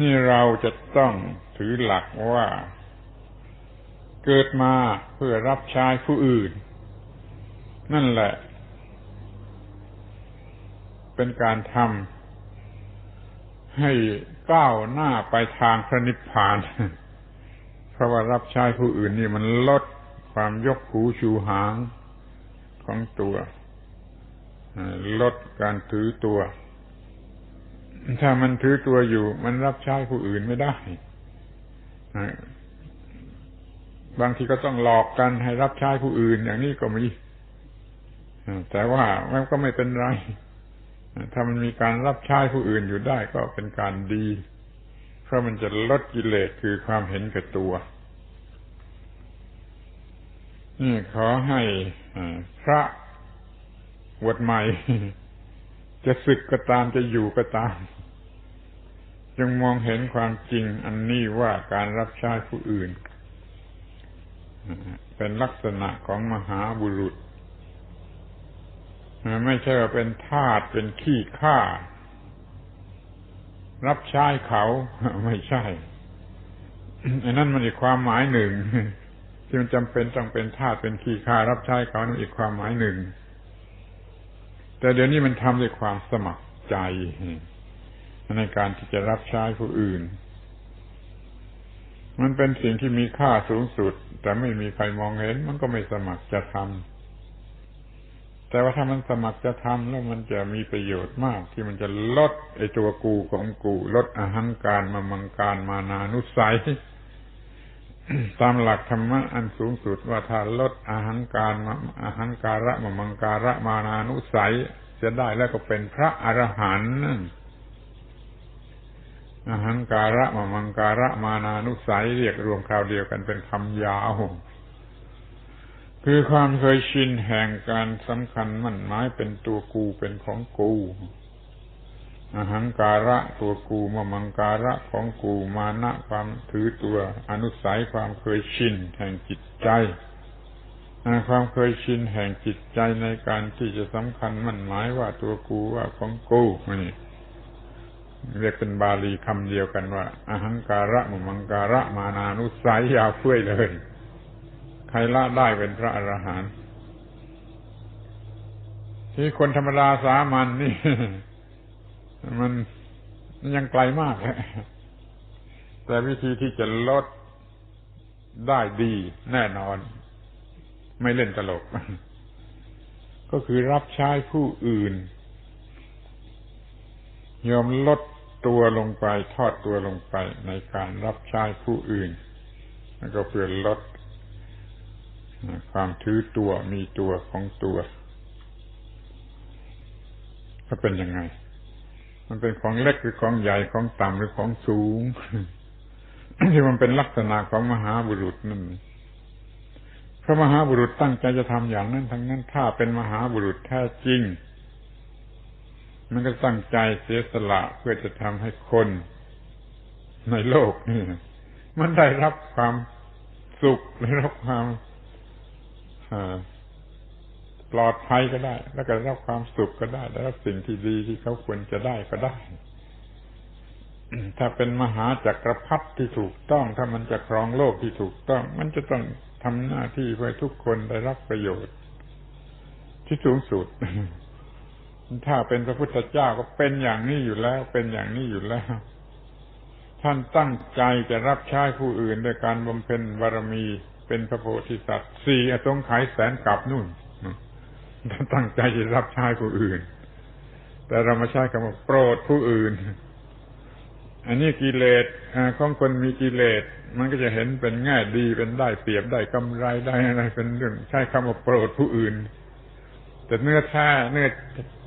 นี่เราจะต้องถือหลักว่า เกิดมาเพื่อรับใช้ผู้อื่น นั่นแหละ เป็นการทำให้ก้าวหน้าไปทางพระนิพพาน เพราะว่ารับใช้ผู้อื่นนี่มันลดความยกหูชูหางของตัว ลดการถือตัว ถ้ามันถือตัวอยู่ มันรับใช้ผู้อื่นไม่ได้ บางทีก็ต้องหลอกกันให้รับใช้ผู้อื่น อย่างนี้ก็มีแต่ว่ามันก็ไม่เป็นไรถ้ามันมีการรับใช้ผู้อื่นอยู่ได้ก็เป็นการดี เพราะมันจะลดกิเลสคือความเห็นแก่ตัวนี่ขอให้พระวดใหม่ จะศึกก็ตามจะอยู่ก็ตาม จงมองเห็นความจริงอันนี้ว่าการรับใช้ผู้อื่น เป็นลักษณะของมหาบุรุษ ไม่ใช่ว่าเป็นทาสเป็นขี้ข้ารับใช้เขาไม่ใช่อันนั้นมันอีกความหมายหนึ่งที่มันจำเป็นต้องเป็นทาสเป็นขี้ข้ารับใช้เขานั่นอีกความหมายหนึ่ง แต่เดี๋ยวนี้มันทำด้วยความสมัครใจ ในการที่จะรับใช้ผู้อื่น มันเป็นสิ่งที่มีค่าสูงสุด แต่ไม่มีใครมองเห็น มันก็ไม่สมัครจะทำแต่ว่าถ้ามันสมัครจะทำแล้วมันจะมีประโยชน์มาก ที่มันจะลดไอ้ตัวกูของกู ลดอาหังการมามังการมานานุสัยตามหลักธรรมะอันสูงสุดว่าถ้าลดอาหังการมาอาหังการะมมังการะมานานุสัย จะได้แล้วก็เป็นพระอรหันต์ หังการะมมังการะมานานุสัยเรียกรวมคราวเดียวกันเป็นคำยาว คือความเคยชินแห่งการสำคัญมั่นหมายเป็นตัวกูเป็นของกูอหังการะตัวกูมามังการะของกูมานะความถือตัวอนุสัยความเคยชินแห่งจิตใจความเคยชินแห่งจิตใจในการที่จะสำคัญมั่นหมายว่าตัวกูว่าของกูนี่ เรียกเป็นบาลีคำเดียวกันว่าอาหังการะมมังการะมานานุสัยยาวเฟื่อยเลย ใครละได้เป็นพระอรหันต์ที่คนธรรมดาสามัญนนี่ มันยังไกลมากแต่วิธีที่จะลดได้ดีแน่นอน ไม่เล่นตลก ก็คือรับใช้ผู้อื่น ยอมลด ตัวลงไปทอดตัวลงไปในการรับใช้ผู้อื่น แล้วก็เพื่อลดความถือตัวมีตัวของตัวก็เป็นยังไง มันเป็นของเล็กหรือของใหญ่ของต่ำหรือของสูงที่มันเป็นลักษณะของมหาบุรุษนั่นพระมหาบุรุษตั้งใจจะทำอย่างนั้นทั้งนั้นถ้าเป็นมหาบุรุษแท้จริง มันก็ตั้งใจเสียสละเพื่อจะทำให้คน ในโลกนี่มันได้รับความสุขได้รับความปลอดภัยก็ได้ แล้วก็รับความสุขก็ได้ได้รับสิ่งที่ดีที่เขาควรจะได้ก็ได้ ถ้าเป็นมหาจักรพรรดิที่ถูกต้อง ถ้ามันจะครองโลกที่ถูกต้อง มันจะต้องทำหน้าที่เพื่อทุกคนได้รับประโยชน์ ที่สูงสุด ถ้าเป็นพระพุทธเจ้าก็เป็นอย่างนี้อยู่แล้ว เป็นอย่างนี้อยู่แล้ว ท่านตั้งใจจะรับใช้ผู้อื่นโดยการบำเพ็ญบารมีเป็นพระโพธิสัตว์สี่อสงไขยแสนกับนู่นตั้งใจจะรับใช้ผู้อื่น แต่เรามาใช้คำว่าโปรดผู้อื่น อันนี้กิเลสของคนมีกิเลส มันก็จะเห็นเป็นแง่ดีเป็นได้เปรียบได้กำไรได้อะไรเป็นเรื่องใช้คำว่าโปรดผู้อื่น แต่เนื้อแท้เนื้อ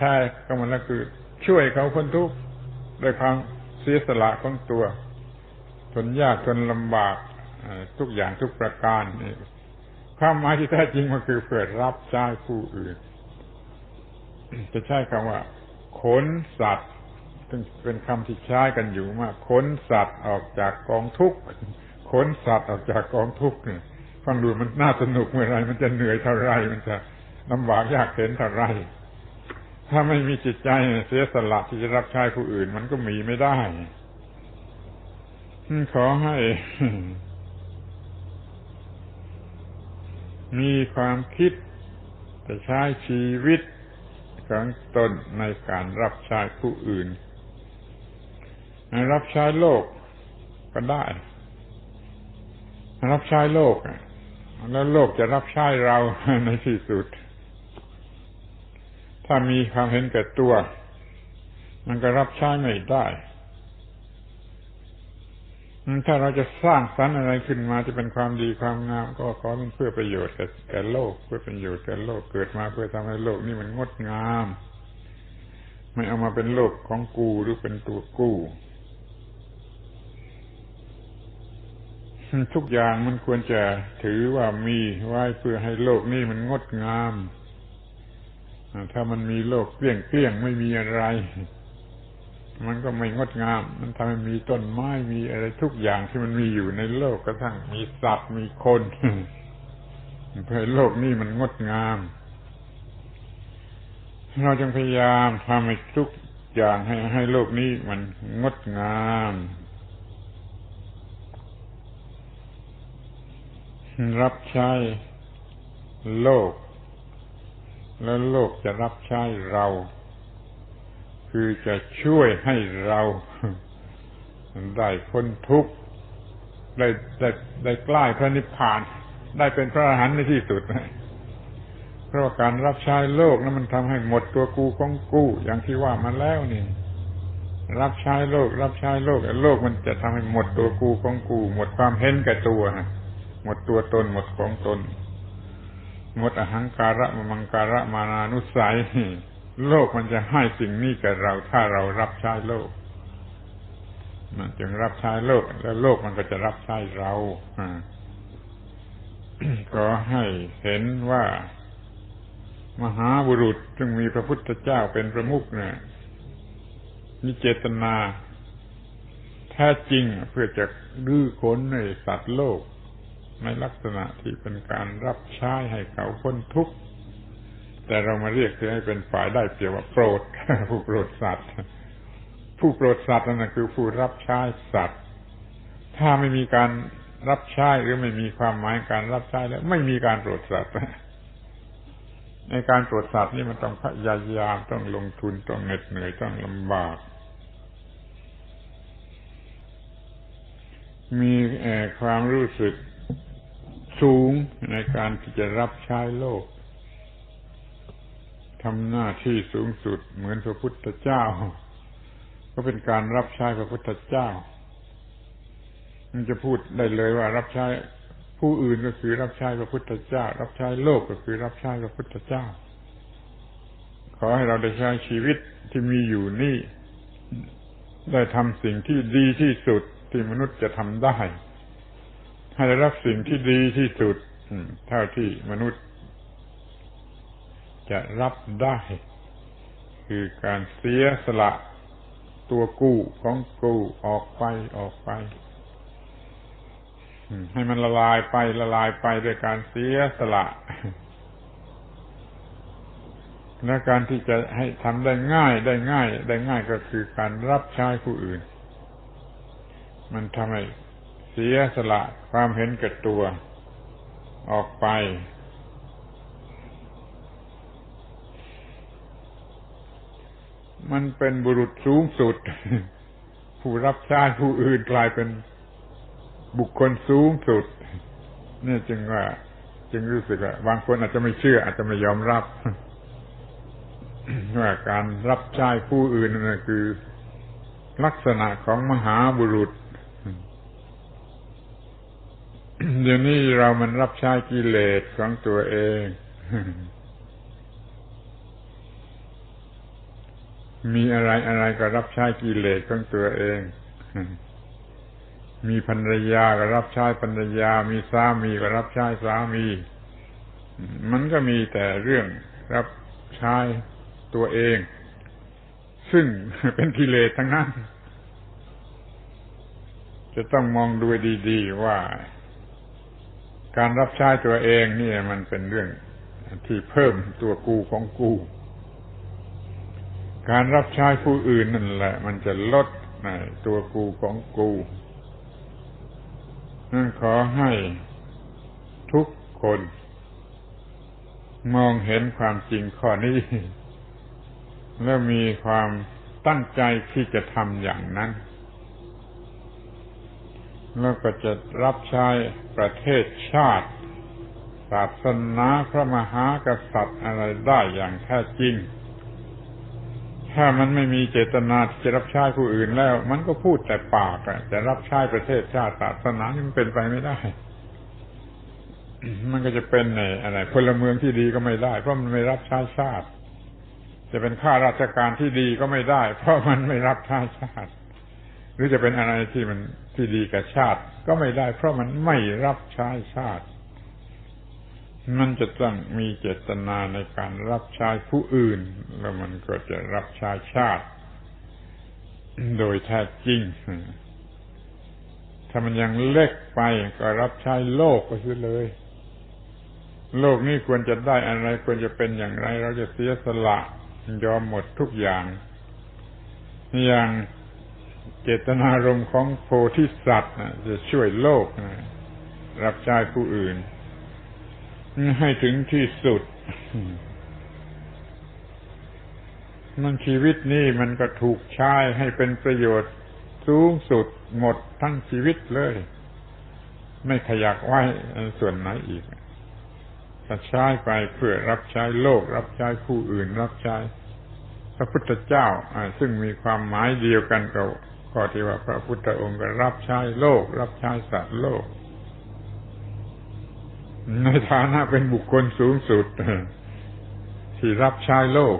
ท้ก็มันก็คือ ช่วยเขาคนทุกข์ด้วยความเสียสละของตัวทนยากทนลำบากทุกอย่างทุกประการนี่ความหมายที่แท้จริงมันคือเพื่อรับใช้ผู้อื่น จะใช้คำว่า ขนสัตว์ซึ่งเป็นคำที่ใช้กันอยู่มากขนสัตว์ออกจากกองทุกข์ขนสัตว์ออกจากกองทุกข์ฟังดูมันน่าสนุกเมื่อไรมันจะเหนื่อยเท่าไรมันจะลำบากยากเข็นเท่าไร ถ้าไม่มีจิตใจเสียสละที่จะรับใช้ผู้อื่น มันก็มีไม่ได้ขอให้ มีความคิดจะใช้ชีวิตของตนในการรับใช้ผู้อื่น รับใช้โลกก็ได้ รับใช้โลก แล้วโลกจะรับใช้เราในที่สุด ถ้ามีความเห็นแก่ตัว มันก็รับใช้ไม่ได้ถ้าเราจะสร้างสรรค์อะไรขึ้นมาจะเป็นความดีความงาม ก็ขอเป็นเพื่อประโยชน์แก่โลก เพื่อประโยชน์แก่โลกเกิดมาเพื่อทำให้โลกนี้มันงดงาม ไม่เอามาเป็นโลกของกูหรือเป็นตัวกูทุกอย่างมันควรจะถือว่ามีไว้เพื่อให้โลกนี้มันงดงาม ถ้ามันมีโลกเกลี้ยงเกลี้ยงไม่มีอะไร มันก็ไม่งดงาม มันทำให้มีต้นไม้มีอะไรทุกอย่างที่มันมีอยู่ในโลกกระทั่งมีสัตว์มีคนเพื่อโลกนี้มันงดงาม เราจึงพยายามทำให้ทุกอย่างให้ให้โลกนี้มันงดงามรับใช้โลก แล้วโลกจะรับใช้เรา คือจะช่วยให้เราได้พ้นทุกข์ได้ได้ได้ใกล้พระนิพพาน ได้เป็นพระอรหันต์ในที่สุดเพราะการรับใช้โลกนั้นมันทำให้หมดตัวกูของกูอย่างที่ว่ามาแล้วนี่รับใช้โลก รับใช้โลกโลกมันจะทำให้หมดตัวกูของกู หมดความเห็นแก่ตัวหมดตัวตนหมดของตน หมดอหังการะมังการะมานานุสัย โลกมันจะให้สิ่งนี้แก่เราถ้าเรารับใช้โลก มันจึงรับใช้โลก แล้วโลกมันก็จะรับใช้เราก็ให้เห็นว่า มหาบุรุษจึงมีพระพุทธเจ้าเป็นประมุขเนี่ยมีเจตนาแท้จริงเพื่อจะดื้อค้นในสัตว์โลก ในลักษณะที่เป็นการรับใช้ให้เขาพ้นทุกข์แต่เรามาเรียกคือให้เป็นฝ่ายได้เปรียบว่าโปรดผู้โปรดสัตว์ ผู้โปรดสัตว์นั่นคือผู้รับใช้สัตว์ ถ้าไม่มีการรับใช้หรือไม่มีความหมายการรับใช้แล้ว ไม่มีการโปรดสัตว์ในการโปรดสัตว์นี่มันต้องพยายามต้องลงทุนต้องเหน็ดเหนื่อยต้องลำบาก มีความรู้สึก สูงในการที่จะรับใช้โลกทำหน้าที่สูงสุดเหมือนพระพุทธเจ้า ก็เป็นการรับใช้พระพุทธเจ้า มันจะพูดได้เลยว่ารับใช้ผู้อื่นก็คือรับใช้พระพุทธเจ้า รับใช้โลกก็คือรับใช้พระพุทธเจ้า ขอให้เราได้ใช้ชีวิตที่มีอยู่นี่ ได้ทำสิ่งที่ดีที่สุดที่มนุษย์จะทำได้ ให้ได้รับสิ่งที่ดีที่สุดเท่าที่มนุษย์ จะรับได้ คือการเสียสละตัวกู้ของกู้ออกไปออกไปให้มันละลายไปละลายไปด้วยการเสียสละและการที่จะให้ทำได้ง่ายได้ง่าย ได้ง่ายก็คือการรับใช้ผู้อื่น มันทำให้ เสียสละความเห็นแก่ตัว ออกไป มันเป็นบุรุษสูงสุด ผู้รับใช้ผู้อื่นกลายเป็นบุคคลสูงสุด นี่จึงว่าจึงรู้สึกว่าบางคนอาจจะไม่เชื่อ อาจจะไม่ยอมรับว่าการรับใช้ผู้อื่นนั่นคือ ลักษณะของมหาบุรุษ เดี๋ยวนี้เรามันรับใช้กิเลสของตัวเอง มีอะไรอะไรก็รับใช้กิเลสของตัวเอง มีภรรยาก็รับใช้ภรรยา มีสามีก็รับใช้สามี มันก็มีแต่เรื่องรับใช้ตัวเอง ซึ่งเป็นกิเลสทั้งนั้น จะต้องมองดูดี ๆ ว่า การรับใช้ตัวเองนี่มันเป็นเรื่องที่เพิ่มตัวกูของกู การรับใช้ผู้อื่นนั่นแหละ มันจะลดตัวกูของกูนั่นขอให้ทุกคน มองเห็นความจริงข้อนี้ แล้วมีความตั้งใจที่จะทำอย่างนั้น แล้วก็จะรับใช้ประเทศชาติ ศาสนาพระมหากษัตริย์อะไรได้อย่างแท้จริง ถ้ามันไม่มีเจตนาจะรับใช้ผู้อื่นแล้ว มันก็พูดแต่ปากอะจะรับใช้ประเทศชาติศาสนานี่มันเป็นไปไม่ได้ มันก็จะเป็นในอะไรพลเมืองที่ดีก็ไม่ได้ เพราะมันไม่รับใช้ชาติ จะเป็นข้าราชการที่ดีก็ไม่ได้ เพราะมันไม่รับใช้ชาติ หรือจะเป็นอะไรที่มัน ที่ดีกับชาติ ก็ไม่ได้ เพราะมันไม่รับใช้ชาติ มันจะต้องมีเจตนาในการรับใช้ผู้อื่น แล้วมันก็จะรับใช้ชาติ โดยแท้จริง ถ้ามันยังเล็กไปก็รับใช้โลกไปเสียเลย โลกนี้ควรจะได้อะไรควรจะเป็นอย่างไร เราจะเสียสละยอมหมดทุกอย่างอย่าง เจตนารมณ์ของโพธิสัตว์จะช่วยโลกรับใช้ผู้อื่น ให้ถึงที่สุดมันชีวิตนี้มันก็ถูกใช้ให้เป็นประโยชน์สูงสุดหมดทั้งชีวิตเลย ไม่ขยักไว้ส่วนไหนอีกถ้าใช้ไปเพื่อรับใช้โลก รับใช้ผู้อื่น รับใช้พระพุทธเจ้าซึ่งมีความหมายเดียวกันกับ ข้อที่ว่าพระพุทธองค์ก็รับใช้โลก รับใช้สัตว์โลก ในฐานะเป็นบุคคลสูงสุด ที่รับใช้โลก